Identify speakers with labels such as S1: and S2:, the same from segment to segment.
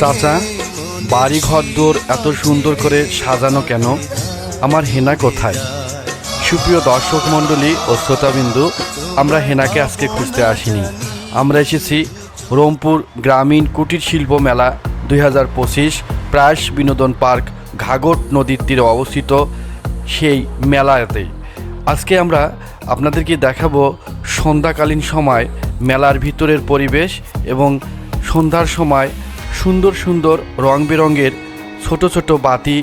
S1: চাচা বাড়ি ঘর দোর এত সুন্দর করে সাজানো কেন? আমার হেনা কোথায়? সুপ্রিয় দর্শক মণ্ডলী ও শ্রোতাবিন্দু, আমরা হেনাকে আজকে খুঁজতে আসিনি। আমরা এসেছি রংপুর গ্রামীণ কুটির শিল্প মেলা দুই হাজার পঁচিশ প্রায়শ বিনোদন পার্ক ঘাগট নদীর তীরে অবস্থিত সেই মেলাতেই আজকে আমরা আপনাদেরকে দেখাবো সন্ধ্যাকালীন সময় মেলার ভিতরের পরিবেশ এবং সন্ধ্যার সময় সুন্দর সুন্দর রং বেরঙের ছোট ছোট বাতি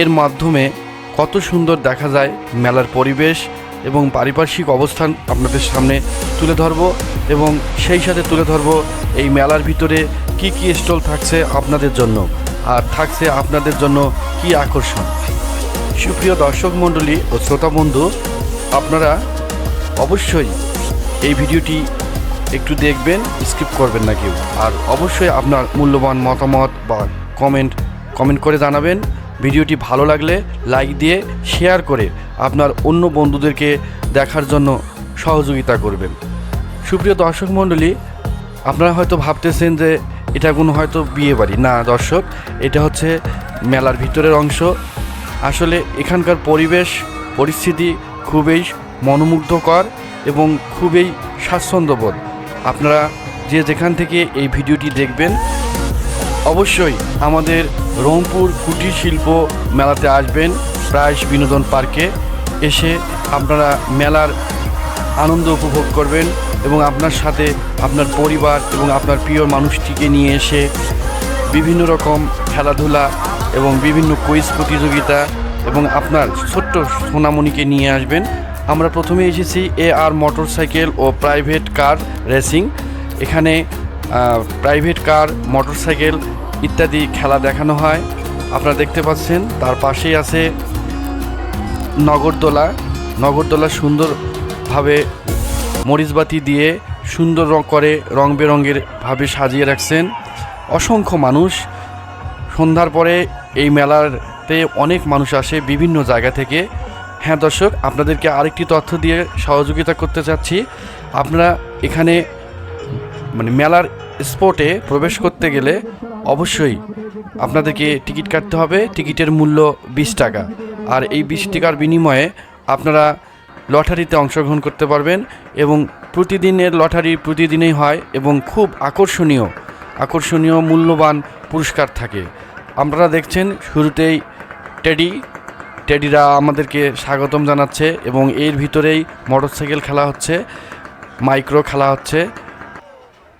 S1: এর মাধ্যমে কত সুন্দর দেখা যায় মেলার পরিবেশ এবং পারিপার্শ্বিক অবস্থান আপনাদের সামনে তুলে ধরব এবং সেই সাথে তুলে ধরব এই মেলার ভিতরে কি কি স্টল থাকছে আপনাদের জন্য আর থাকছে আপনাদের জন্য কি আকর্ষণ। সুপ্রিয় দর্শক মণ্ডলী ও শ্রোতা বন্ধু, আপনারা অবশ্যই এই ভিডিওটি একটু দেখবেন স্কিপ করবেন না কেউ। আর অবশ্যই আপনার মূল্যবান মতামত বা কমেন্ট কমেন্ট করে জানাবেন। ভিডিওটি ভালো লাগলে লাইক দিয়ে শেয়ার করে আপনার অন্য বন্ধুদেরকে দেখার জন্য সহযোগিতা করবেন। সুপ্রিয় দর্শক মণ্ডলী, আপনারা হয়তো ভাবতেছেন যে এটা কোনো হয়তো বিয়ে বাড়ি। না দর্শক, এটা হচ্ছে মেলার ভিতরের অংশ। আসলে এখানকার পরিবেশ, পরিস্থিতি খুবই মনোমুগ্ধকর এবং খুবই স্বাচ্ছন্দ্যবোধ। আপনারা যে যেখান থেকে এই ভিডিওটি দেখবেন, অবশ্যই আমাদের রংপুর কুটির শিল্প মেলাতে আসবেন প্রায়শ বিনোদন পার্কে। এসে আপনারা মেলার আনন্দ উপভোগ করবেন এবং আপনার সাথে আপনার পরিবার এবং আপনার প্রিয় মানুষটিকে নিয়ে এসে বিভিন্ন রকম খেলাধুলা এবং বিভিন্ন কুইজ প্রতিযোগিতা এবং আপনার ছোট্ট সোনামণিকে নিয়ে আসবেন। আমরা প্রথমে এসেছি এ আর মোটর সাইকেল ও প্রাইভেট কার রেসিং এখানে প্রাইভেট কার মোটর সাইকেল ইত্যাদি খেলা দেখানো হয়। আপনারা দেখতে পাচ্ছেন, তার পাশেই আছে নগরদোলা। নগরদোলা সুন্দরভাবে মরিচবাতি দিয়ে সুন্দর রং করে রং বেরঙের ভাবে সাজিয়ে রাখছেন। অসংখ্য মানুষ। সন্ধ্যার পরে এই মেলাতে অনেক মানুষ আসে বিভিন্ন জায়গা থেকে। হ্যাঁ দর্শক, আপনাদেরকে আরেকটি তথ্য দিয়ে সহযোগিতা করতে চাচ্ছি। আপনারা এখানে মানে মেলার স্পটে প্রবেশ করতে গেলে অবশ্যই আপনাদেরকে টিকিট কাটতে হবে। টিকিটের মূল্য বিশ টাকা। আর এই বিশ টাকার বিনিময়ে আপনারা লটারিতে অংশগ্রহণ করতে পারবেন এবং প্রতিদিনের লটারি প্রতিদিনেই হয় এবং খুব আকর্ষণীয় আকর্ষণীয়, মূল্যবান পুরস্কার থাকে। আপনারা দেখছেন শুরুতেই টেডি টেডিরা আমাদেরকে স্বাগতম জানাচ্ছে এবং এর ভিতরেই মোটরসাইকেল খেলা হচ্ছে মাইক্রো খেলা হচ্ছে।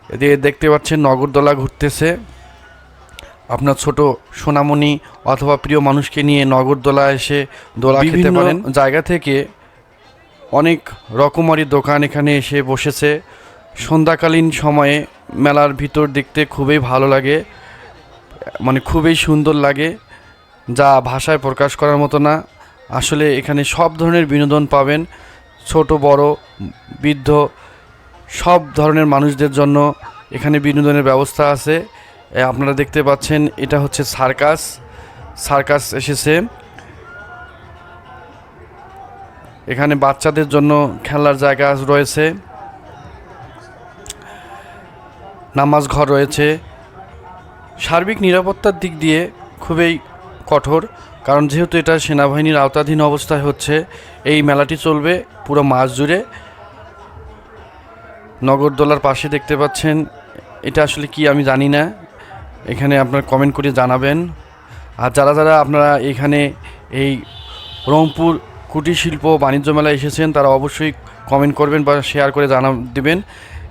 S1: এদিকে দেখতে পাচ্ছেন নগরদোলা ঘুরতেছে। আপনার ছোট সোনামণি অথবা প্রিয় মানুষকে নিয়ে নগরদোলা এসে দোলা খেতে পারেন। জায়গা থেকে অনেক রকমারি দোকান এখানে এসে বসেছে। সন্ধ্যাকালীন সময়ে মেলার ভিতর দেখতে খুবই ভালো লাগে মানে খুবই সুন্দর লাগে। যা ভাষায় প্রকাশ করার মতো না। আসলে এখানে সব ধরনের বিনোদন পাবেন ছোট, বড়, বৃদ্ধ, সব ধরনের মানুষদের জন্য এখানে বিনোদনের ব্যবস্থা আছে। আপনারা দেখতে পাচ্ছেন এটা হচ্ছে সার্কাস। সার্কাস এসেছে। এখানে বাচ্চাদের জন্য খেলার জায়গা রয়েছে। নামাজ ঘর রয়েছে। সার্বিক নিরাপত্তার দিক দিয়ে খুবই কঠোর, কারণ যেহেতু এটা সেনাবাহিনীর আওতাধীন অবস্থায় হচ্ছে, এই মেলাটি চলবে পুরো মাস জুড়ে। নগরদোলার পাশে দেখতে পাচ্ছেন, এটা আসলে কি আমি জানি না। এখানে আপনার কমেন্ট করে জানাবেন। আর যারা যারা আপনারা এখানে এই রংপুর কুটির শিল্প বাণিজ্য মেলায় এসেছেন, তারা অবশ্যই কমেন্ট করবেন বা শেয়ার করে জানা, দেবেন।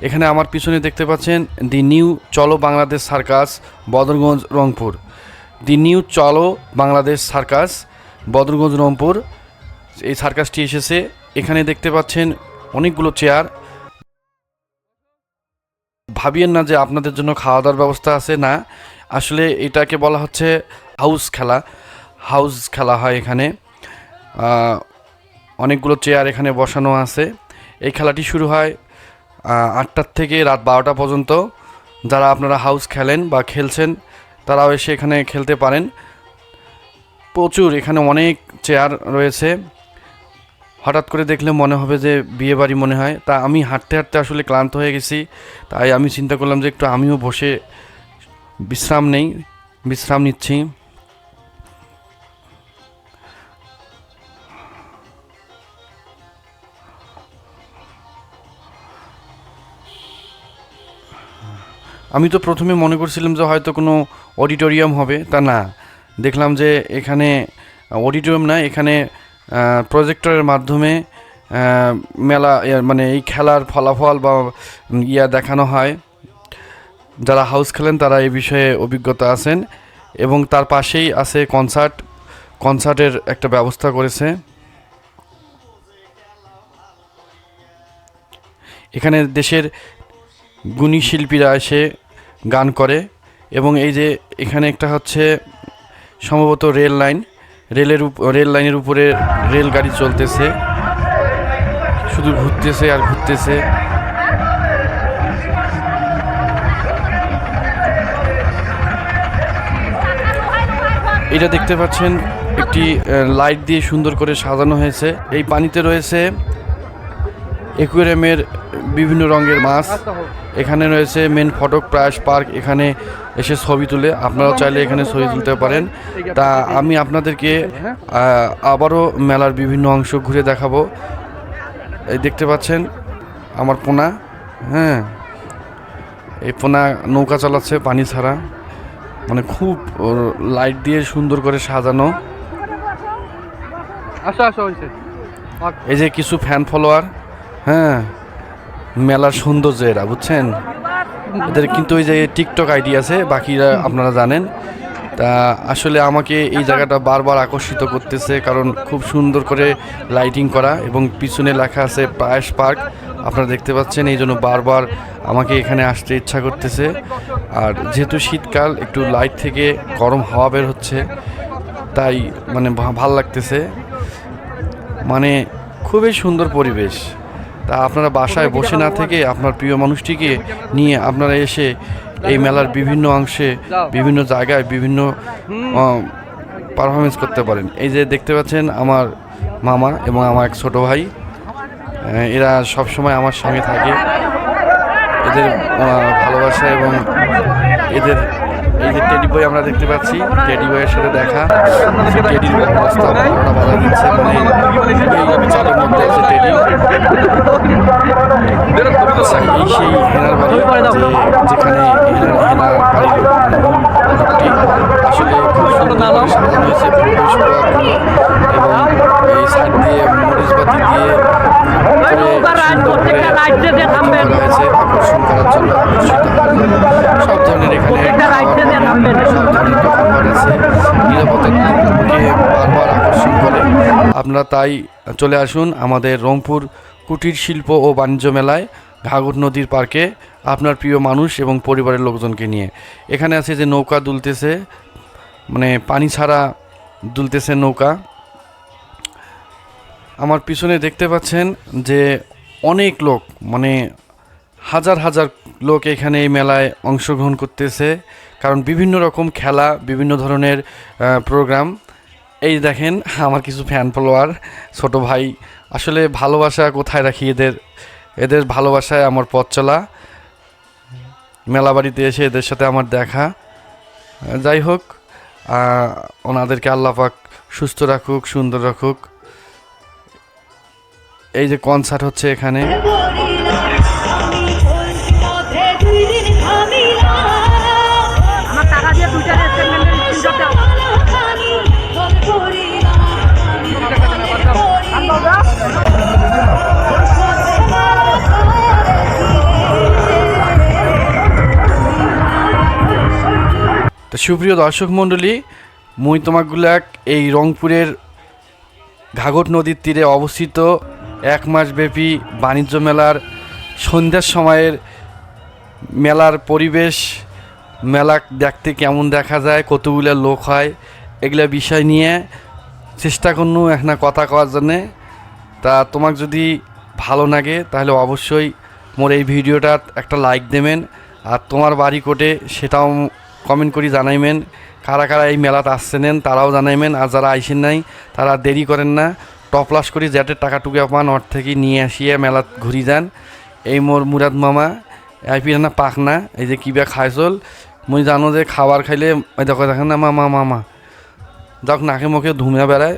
S1: এখানে আমার পিছনে দেখতে পাচ্ছেন the new Chalo Bangladesh circus, Badarganj, Rangpur. The new Chalo Bangladesh circus, Badarganj, Rangpur. এই সার্কাসটি এসেছে। এখানে দেখতে পাচ্ছেন অনেকগুলো চেয়ার। ভাবিয়েন না যে আপনাদের জন্য খাওয়া দাওয়ার ব্যবস্থা আছে, না। আসলে এটাকে বলা হচ্ছে হাউস খেলা। হাউস খেলা হয় এখানে। অনেকগুলো চেয়ার এখানে বসানো আছে। এই খেলাটি শুরু হয় আটটার থেকে রাত বারোটা পর্যন্ত। যারা আপনারা হাউস খেলেন বা খেলছেন তারাও এসে এখানে খেলতে পারেন। প্রচুর এখানে অনেক চেয়ার রয়েছে। হঠাৎ করে দেখলে মনে হবে যে বিয়ে বাড়ি মনে হয়। তা আমি হাঁটতে হাঁটতে আসলে ক্লান্ত হয়ে গেছি। তাই আমি চিন্তা করলাম যে একটু আমিও বসে বিশ্রাম নেই, বিশ্রাম নিচ্ছি। আমি তো প্রথমে মনে করছিলাম যে হয়তো কোনো অডিটোরিয়াম হবে, তা না। দেখলাম যে এখানে অডিটোরিয়াম না, এখানে প্রজেক্টরের মাধ্যমে মেলা মানে এই খেলার ফলাফল বা ইয়া দেখানো হয়। যারা হাউস খেলেন তারা এই বিষয়ে অভিজ্ঞতা আছেন এবং তার পাশেই আছে কনসার্ট কনসার্টের একটা ব্যবস্থা করেছে। এখানে দেশের গুণী শিল্পীরা এসে গান করে এবং এই যে এখানে একটা হচ্ছে সম্ভবত রেল লাইন, রেলের রেল লাইনের উপরে রেলগাড়ি চলতেছে। শুধু ঘুরতেছে আর ঘুরতেছে। এটা দেখতে পাচ্ছেন, একটি লাইট দিয়ে সুন্দর করে সাজানো হয়েছে। এই পানিতে রয়েছে একুয়ারিয়ামের বিভিন্ন রঙের মাছ। এখানে রয়েছে মেন ফটক প্রায়শ পার্ক এখানে এসে ছবি তুলে। আপনারাও চাইলে এখানে ছবি তুলতে পারেন। তা আমি আপনাদেরকে আবারও মেলার বিভিন্ন অংশ ঘুরে দেখাবো। এই দেখতে পাচ্ছেন আমার পোনা হ্যাঁ। এই পোনা নৌকা চালাচ্ছে পানি ছাড়া। মানে খুব লাইট দিয়ে সুন্দর করে সাজানো।
S2: আসো আসো
S1: এই যে কিছু ফ্যান ফলোয়ার হ্যাঁ মেলার সৌন্দর্য এরা বুঝছেন? এদের কিন্তু ওই যে টিকটক আইডি আছে, বাকিরা আপনারা জানেন। তা আসলে আমাকে এই জায়গাটা বারবার আকর্ষিত করতেছে, কারণ খুব সুন্দর করে লাইটিং করা এবং পিছনে লেখা আছে পায়েস পার্ক। আপনারা দেখতে পাচ্ছেন, এই জন্য বারবার আমাকে এখানে আসতে ইচ্ছা করতেছে। আর যেহেতু শীতকাল, একটু লাইট থেকে গরম হাওয়া বের হচ্ছে, তাই মানে ভালো লাগতেছে। মানে খুবই সুন্দর পরিবেশ। তা আপনারা বাসায় বসে না থেকে আপনার প্রিয় মানুষটিকে নিয়ে আপনারা এসে এই মেলার বিভিন্ন অংশে বিভিন্ন জায়গায় বিভিন্ন পারফরমেন্স করতে পারেন। এই যে দেখতে পাচ্ছেন আমার মামা এবং আমার এক ছোট ভাই। এরা সব সময় আমার সঙ্গে থাকে। এদের ভালোবাসা এবং এদের এই যে টেডি বই আমরা দেখতে পাচ্ছি টেডি বইয়ের সাথে দেখা। টেডির অবস্থা ওরা বাধা দিচ্ছে মানে এই চালের মধ্যে আছে টেডি এই সেই হেনার বাড়ি যেখানে হেনার হেনার বাড়ির মূল আসলে খুব সুন্দর সাজানো হয়েছে, পরিবেশ এবং এই সাইড দিয়ে মরিচ বাতি দিয়ে সুন্দর আকর্ষণ করার জন্য। সব ধরনের এখানে আপনারা তাই চলে আসুন আমাদের রংপুর কুটির শিল্প ও বাণিজ্য মেলায় ঘাগর নদীর পার্কে, আপনার প্রিয় মানুষ এবং পরিবারের লোকজনকে নিয়ে। এখানে আছে যে নৌকা দুলতেছে মানে পানি ছাড়া দুলতেছে নৌকা। আমার পিছনে দেখতে পাচ্ছেন যে অনেক লোক মানে হাজার হাজার লোক এখানে এই মেলায় অংশগ্রহণ করতেছে। কারণ বিভিন্ন রকম খেলা, বিভিন্ন ধরনের প্রোগ্রাম এই দেখেন, আমার কিছু ফ্যান ফলোয়ার ছোট ভাই। আসলে ভালোবাসা কোথায় রাখি এদের? এদের ভালোবাসায় আমার পথ চলা। মেলা বাড়িতে এসে এদের সাথে আমার দেখা। যাই হোক ওনাদেরকে আল্লাহ পাক সুস্থ রাখুক, সুন্দর রাখুক। এই যে কনসার্ট হচ্ছে এখানে। তো সুপ্রিয় দর্শক মণ্ডলী, মুই তোমাকগুলাক এই রংপুরের ঘাঘট নদীর তীরে অবস্থিত এক মাসব্যাপী বাণিজ্য মেলার সন্ধ্যার সময়ের মেলার পরিবেশ, মেলা দেখতে কেমন দেখা যায়, কতগুলো লোক হয়, এগুলা বিষয় নিয়ে চেষ্টা করনু এখানে কথা কওয়ার জন্যে। তা তোমাক যদি ভালো লাগে, তাহলে অবশ্যই মোর এই ভিডিওটা একটা লাইক দেবেন, আর তোমার বাড়ি কোটে সেটাও কমেন্ট করি, জানাইবেন। কারা কারা এই মেলাতে আসছেন তারাও জানাইবেন। আর যারা আইসেন নাই, তারা দেরি করেন না। টপলাস করি যাতে টাকা টুকে পান ওর থেকে নিয়ে আসিয়ে মেলাত ঘুরি যান। এই মোর মুরাদ মামা, আইপি না পাক না এই যে কিবা খাইছল মুই জানো যে খাবার খাইলে দেখো, দেখেন না, মামা মামা। যাক, নাকে মুখে ধুমে বেড়ায়।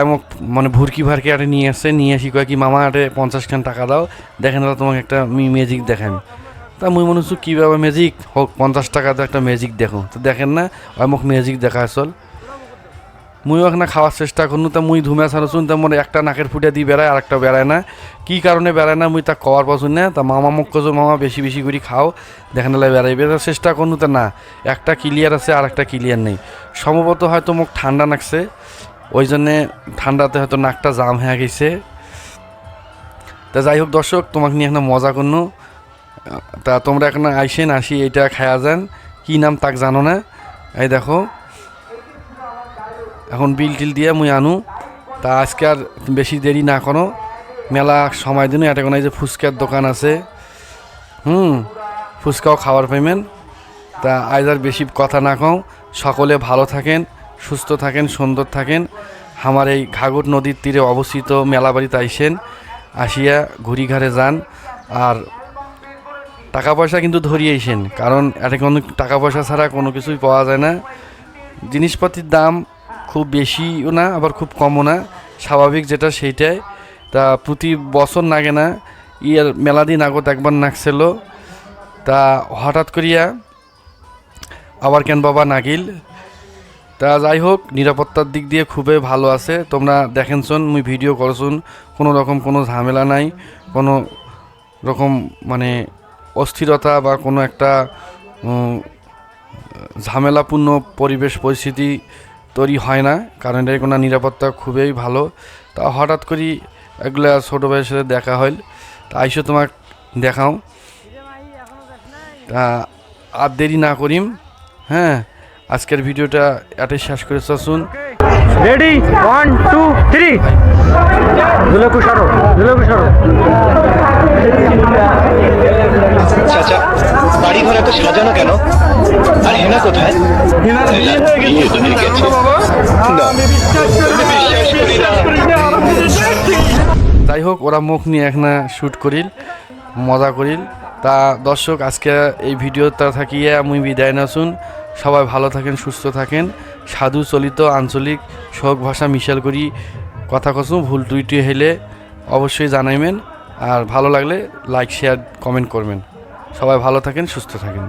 S1: এমক মানে ভুরকি ভারকি আটে নিয়ে আসছে, নিয়ে আসি কয় কি, মামা, আটে পঞ্চাশ খান টাকা দাও। দেখেন তোমাকে একটা ম্যাজিক দেখান। তা মুই মনে হচ্ছু কীভাবে ম্যাজিক হোক, পঞ্চাশ টাকা তো একটা ম্যাজিক দেখো। তো দেখেন না, ওই মোক ম্যাজিক দেখা আসল মুই ওখানে খাওয়ার চেষ্টা করুন, তা মুই ধুমে ছাড়ছুন, তা মোর একটা নাকের ফুটে দিয়ে বেড়ায় আর একটা বেড়ায় না। কি কারণে বেড়ায় না, মুই তা কওয়ার পাচ্ছুন না। তা মামা মুখ কছো মামা, বেশি বেশি করে খাও, দেখেন লাই বেড়াই তা চেষ্টা করুন, তা না, একটা ক্লিয়ার আছে আর একটা ক্লিয়ার নেই। সম্ভবত হয়তো মুখ ঠান্ডা নাকছে, ওই জন্যে ঠান্ডাতে হয়তো নাকটা জাম হয়ে গেছে। তা যাই হোক দর্শক, তোমাকে নিয়ে এখানে মজা করনু। তা তোমরা এখন আইসেন, আসি, এইটা খায়া যান। কি নাম তাক জানো না? এই দেখো। এখন বিল টিল দিয়ে মুই আনু। তা আজকে আর বেশি দেরি না করো। মেলা সময় দিন এটা কোনো যে ফুচকার দোকান আছে। হুম, ফুচকাও খাওয়ার পাইবেন। তা আজ আর বেশি কথা না কও। সকলে ভালো থাকেন, সুস্থ থাকেন, সুন্দর থাকেন। আমার এই ঘাগর নদীর তীরে অবস্থিত মেলা বাড়িতে আইসেন। আসিয়া ঘুরিঘাড়ে যান। আর টাকা পয়সা কিন্তু ধরিয়েছেন কারণ এটা কোনো টাকা পয়সা ছাড়া কোনো কিছুই পাওয়া যায় না। জিনিসপাতির দাম খুব বেশিও না, আবার খুব কমও না। স্বাভাবিক যেটা সেইটাই। তা প্রতি বছর নাগে না, ইয়ার মেলা দিন আগত একবার নাকছিল তা হঠাৎ করিয়া আবার কেন বাবা নাগিল। তা যাই হোক, নিরাপত্তার দিক দিয়ে খুবই ভালো আছে। তোমরা দেখেন শোন, মুই ভিডিও করছুন কোনো রকম কোনো ঝামেলা নাই। কোনো রকম মানে অস্থিরতা বা কোনো একটা ঝামেলাপূর্ণ পরিবেশ পরিস্থিতি তৈরি হয় না। কারণ এর কোনো নিরাপত্তা খুবই ভালো। তা হঠাৎ করি এগুলা ছোটো ভাইয়ের সাথে দেখা হইল। তা আইসো তোমাক দেখাও। তা আর দেরি না করিম। হ্যাঁ আজকের ভিডিওটা এটাই শেষ করে শুন
S3: রেডি ওয়ান টু থ্রি দুলকু সরো দুলকু সরো
S2: চাচা বাড়ি ঘর এত সাজানো কেন? আর হেনা কোথায়? হেনা বিয়ে হয়ে গেছে। না বিশ্বাস করি না।
S1: যাই হোক ওরা মুখ নিয়ে এখানে শ্যুট করিল মজা করিল। তা দর্শক আজকে এই ভিডিওটা থাকিয়ে আমি বিদায় নাচুন সবাই ভালো থাকেন সুস্থ থাকেন। সাধু চলিত আঞ্চলিক শোক ভাষা মিশাল করি কথা কছু ভুল টুইটি হলে অবশ্যই জানাইবেন। আর ভালো লাগলে লাইক শেয়ার কমেন্ট করবেন। সবাই ভালো থাকেন, সুস্থ থাকেন।